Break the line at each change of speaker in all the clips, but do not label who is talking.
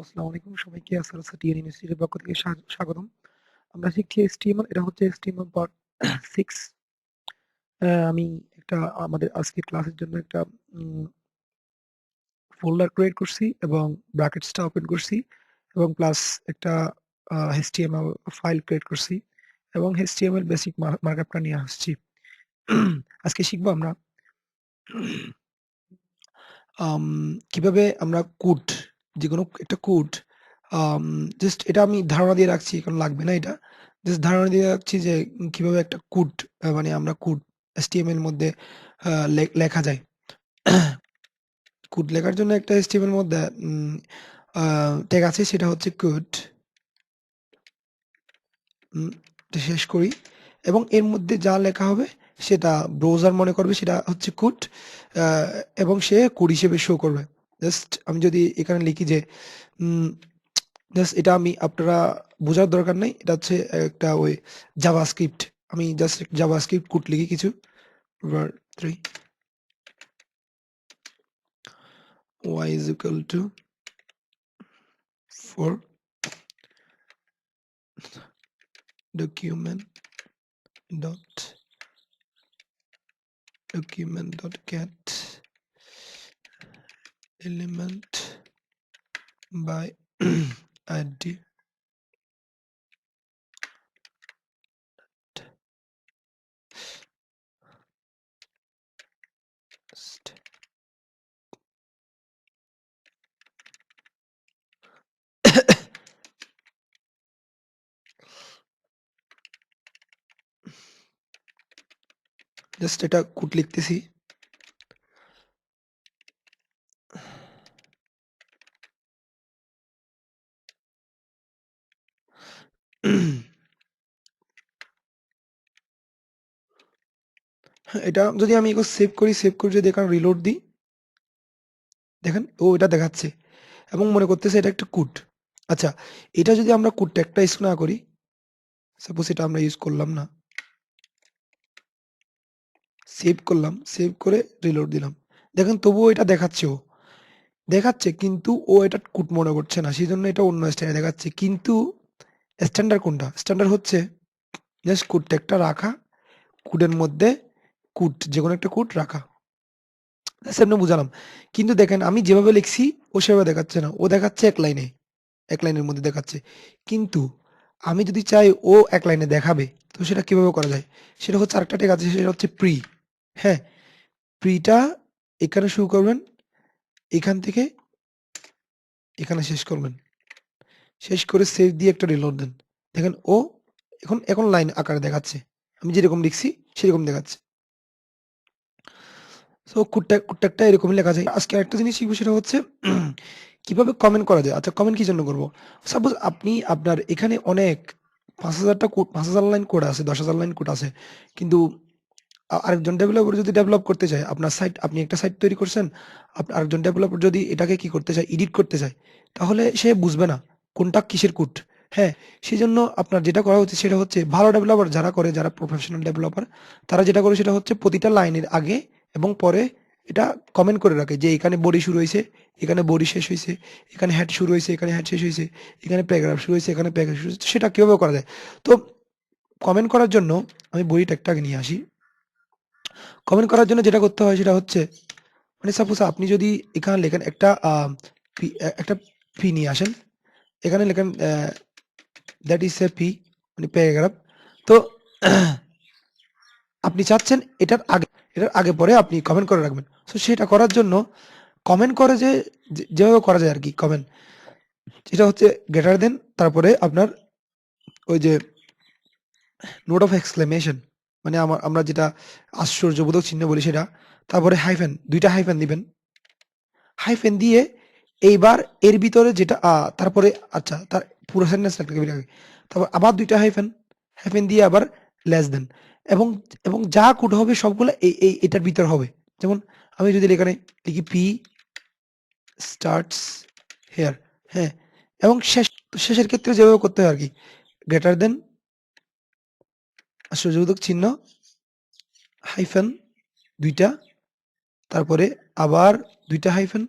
আসসালামু আলাইকুম। সবাইকে টিএন ইউনিভার্সিটির পক্ষ থেকে স্বাগতম। আমরা শিখছি HTML এটা হচ্ছে HTML পার্ট সিক্স আমি একটা আমাদের আজকে ক্লাসের জন্য একটা ফোল্ডার ক্রিয়েট করছি এবং ব্র্যাকেটসটা ওপেন করছি এবং প্লাস একটা HTML ফাইল ক্রিয়েট করছি এবং HTML বেসিক মার্কআপটা নিয়ে আসছি। আজকে শিখব আমরা আম, কীভাবে আমরা কোড যে কোনো একটা কোড জাস্ট এটা আমি ধারণা দিয়ে রাখছি এখন লাগবে না এটা। জাস্ট ধারণা দিয়ে রাখছি যে কীভাবে একটা কোড মানে আমরা কোড এর মধ্যে লেখা যায়। কোড লেখার জন্য একটা এর মধ্যে ট্যাগ আছে, সেটা হচ্ছে কোড শেষ করি। এবং এর মধ্যে যা লেখা হবে, সেটা ব্রাউজার মনে করবে, সেটা হচ্ছে কোড এবং সে কোড হিসেবে শো করবে। জাস্ট আমি যদি এখানে লিখি যে জাস্ট এটা আমি আপনারা বোঝার দরকার নেই। এটা হচ্ছে একটা ওই জাভা স্ক্রিপ্ট আমি জাস্ট জাভা স্ক্রিপ্ট কোড লিখি কিছু। Three y is equal to 4 document dot document dot element by id st- just এটা কোড লিখতেছি হ্যাঁ, এটা যদি আমি এগুলো সেভ করি সেভ করে যদি এখানে রিলোড দিই দেখেন ও এটা দেখাচ্ছে এবং মনে করতেছে এটা একটা কুট। আচ্ছা এটা যদি আমরা কুটটা একটা ইউজ না করি সাপোজ এটা আমরা ইউজ করলাম না সেভ করলাম সেভ করে রিলোড দিলাম। দেখেন তবুও এটা দেখাচ্ছে ও। দেখাচ্ছে কিন্তু ও এটা কুট মনে করছে না সেই জন্য এটা অন্য স্টাইলে দেখাচ্ছে। কিন্তু স্ট্যান্ডার্ড কোনটা? স্ট্যান্ডার্ড হচ্ছে জাস্ট কুট একটা রাখা, কুটের মধ্যে কুট যে কোনো একটা কুট রাখা। সেমনি বুঝালাম। কিন্তু দেখেন, আমি যেভাবে লিখছি, ও সেভাবে দেখাচ্ছে না। ও দেখাচ্ছে এক লাইনে, এক লাইনের মধ্যে দেখাচ্ছে। কিন্তু আমি যদি চাই ও এক লাইনে দেখাবে, তো সেটা কীভাবে করা যায়? সেটা হচ্ছে আরেকটা টেক আছে, সেটা হচ্ছে প্রি হ্যাঁ প্রিটা এখানে শুরু করবেন, এখান থেকে এখানে শেষ করবেন। শেষ করে সেভ দিয়ে একটা রিলোড দেন। দেখেন, ও এখন এখন লাইন আকারে দেখাচ্ছে। আমি যেরকম লিখছি, সেরকম দেখাচ্ছে। সো কুটটা কুট্টাকটা এরকমই লেখা যায় আজকে একটা জিনিস শিখব, সেটা হচ্ছে কীভাবে কমেন্ট করা যায়। আচ্ছা কমেন্ট কি জন্য করব? সাপোজ আপনি, আপনার এখানে অনেক পাঁচ হাজারটা পাঁচ হাজার লাইন কোড আছে, দশ হাজার লাইন কোড আছে। কিন্তু আরেকজন ডেভেলপার যদি ডেভেলপ করতে চায়, আপনার সাইট আপনি একটা সাইট তৈরি করছেন আরেকজন ডেভেলপার যদি এটাকে কি করতে চায় এডিট করতে চায়, তাহলে সে বুঝবে না। কোনটা কিসের কোড হ্যাঁ সেই জন্য আপনার যেটা করা উচিত সেটা হচ্ছে ভালো ডেভেলপার যারা করে, যারা প্রফেশনাল ডেভেলপার তারা যেটা করে সেটা হচ্ছে প্রতিটা লাইনের আগে এবং পরে এটা কমেন্ট করে রাখে যে এখানে বডি শুরু হয়েছে এখানে বডি শেষ হয়েছে, এখানে হেড শুরু হয়েছে এখানে হেড শেষ হয়েছে, এখানে প্যারাগ্রাফ শুরু হয়েছে এখানে প্যারাগ্রাফ শুরু হয়েছে সেটা কীভাবে করা যায়? তো কমেন্ট করার জন্য আমি বডি ট্যাগটাকে নিয়ে আসি। কমেন্ট করার জন্য যেটা করতে হয় সেটা হচ্ছে মানে সাপোজ আপনি যদি এখানে লেখেন একটা একটা পি নিয়ে আসেন এখানে লেখেন দ্যাট ইজ এ পি মানে প্যারাগ্রাফ তো, আপনি চাচ্ছেন এটার আগে এটার আগে পরে আপনি কমেন্ট করে রাখবেন। সো সেটা করার জন্য কমেন্ট করে যে যেভাবে করা যায় আর কি কমেন্ট যেটা হচ্ছে গ্রেটার দেন তারপরে আপনার ওই যে নোট অফ এক্সক্লেমেশন মানে আমার, আমরা যেটা আশ্চর্যবোধক চিহ্ন বলি সেটা, তারপরে হাইফেন দুইটা হাইফেন দিবেন। হাইফেন দিয়ে এইবার এর ভিতরে যেটা আহ, তারপরে আচ্ছা তার পুরো সেন্টেন্স তারপর আবার দুইটা হাইফেন হাইফেন দিয়ে আবার লেস দেন এবং এবং যা কোড হবে সবগুলো এই এই এটার ভিতর হবে। যেমন আমি যদি এখানে লিখি পি স্টার্টস হেয়ার হ্যাঁ। এবং শেষ শেষের ক্ষেত্রে যেভাবে করতে হয় আর কি গ্রেটার দেন আশ্চর্যবোধক চিহ্ন হাইফেন দুইটা তারপরে আবার দুইটা হাইফেন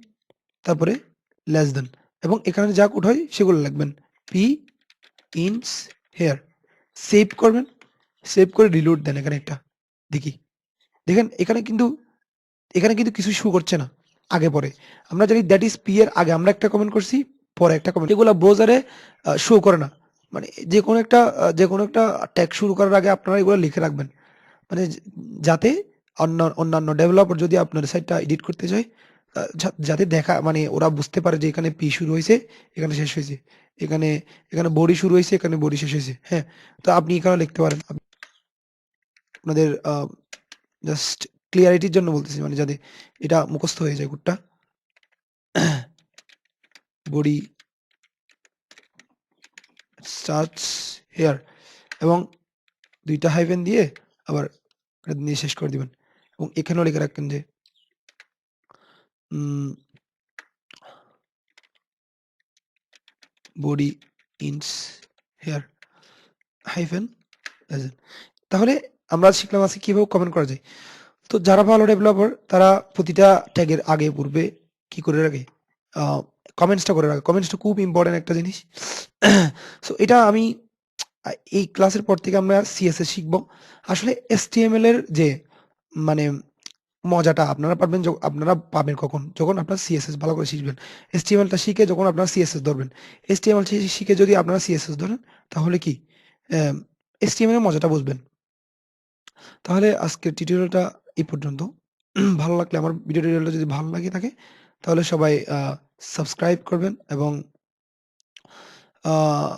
তারপরে লেস দেন এবং এখানে যা কোড হয়, সেগুলো লাগবেন। পি ইনস হেয়ার সেভ করবেন। সেভ করে রিলোড দেন এখানে একটা। দেখি। দেখেন, এখানে কিন্তু এখানে কিন্তু কিছু শো করছে না, আগে পরে। আমরা জানি দ্যাট ইজ পি এর আগে আমরা একটা কমেন্ট করছি, পরে একটা কমেন্ট এগুলো ব্রাউজারে শো করে না। মানে যে কোনো একটা যে কোনো একটা ট্যাগ শুরু করার আগে আপনারা এগুলো লিখে রাখবেন। মানে যাতে অন্য, অন্যান্য ডেভেলপার যদি আপনার সাইটটা এডিট করতে চায় যাতে দেখা মানে ওরা বুঝতে পারে যে এখানে পি শুরু হয়েছে, এখানে শেষ হয়েছে। এখানে এখানে বডি শুরু হয়েছে, এখানে বডি শেষ হয়েছে। হ্যাঁ তো আপনি এখানে লিখতে পারেন। আপনাদের জাস্ট ক্লিয়ারিটির জন্য বলতেছি মানে যাতে এটা মুখস্থ হয়ে যায় কোডটা। বডি স্টার্টস হেয়ার এবং দুইটা হাইফেন দিয়ে আবার এটা দিয়ে শেষ করে দিবেন। এবং এখানেও লিখে রাখবেন যে বডি ইনস হেয়ার হাইফেন তাহলে আমরা শিখলাম আজকে কীভাবে কমেন্ট করা যায়। তো যারা ভালো ডেভেলপার তারা প্রতিটা ট্যাগের আগে, পূর্বে কি করে রাখে? কমেন্টসটা করে রাখে। কমেন্টসটা খুব ইম্পর্টেন্ট একটা জিনিস। সো এটা আমি, এই ক্লাসের পর থেকে আমরা সিএসএস শিখব। আসলে এসটিএমএল এর যে মানে মজাটা আপনারা পারবেন আপনারা পাবেন কখন? যখন আপনারা সিএসএস ভালো করে শিখবেন। এসটিএমএলটা শিখে যখন আপনারা সিএসএস ধরবেন। এসটিএমএল শিখে যদি আপনারা সিএসএস ধরেন, তাহলে কি? এসটিএমএল এর মজাটা বুঝবেন। তাহলে আজকের টিউটোরিয়ালটা এই পর্যন্ত। ভালো লাগলে আমার ভিডিও টিউটোরিয়ালটা যদি ভালো লাগে থাকে, তাহলে সবাই সাবস্ক্রাইব করবেন এবং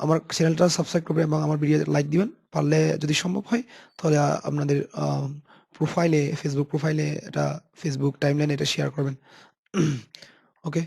আমার চ্যানেলটা সাবস্ক্রাইব করবেন এবং আমার ভিডিও লাইক দিবেন। পারলে যদি সম্ভব হয়, তাহলে আপনাদের প্রোফাইলে ফেসবুক প্রোফাইলে এটা ফেসবুক টাইমলাইনে এটা শেয়ার করবেন। ওকে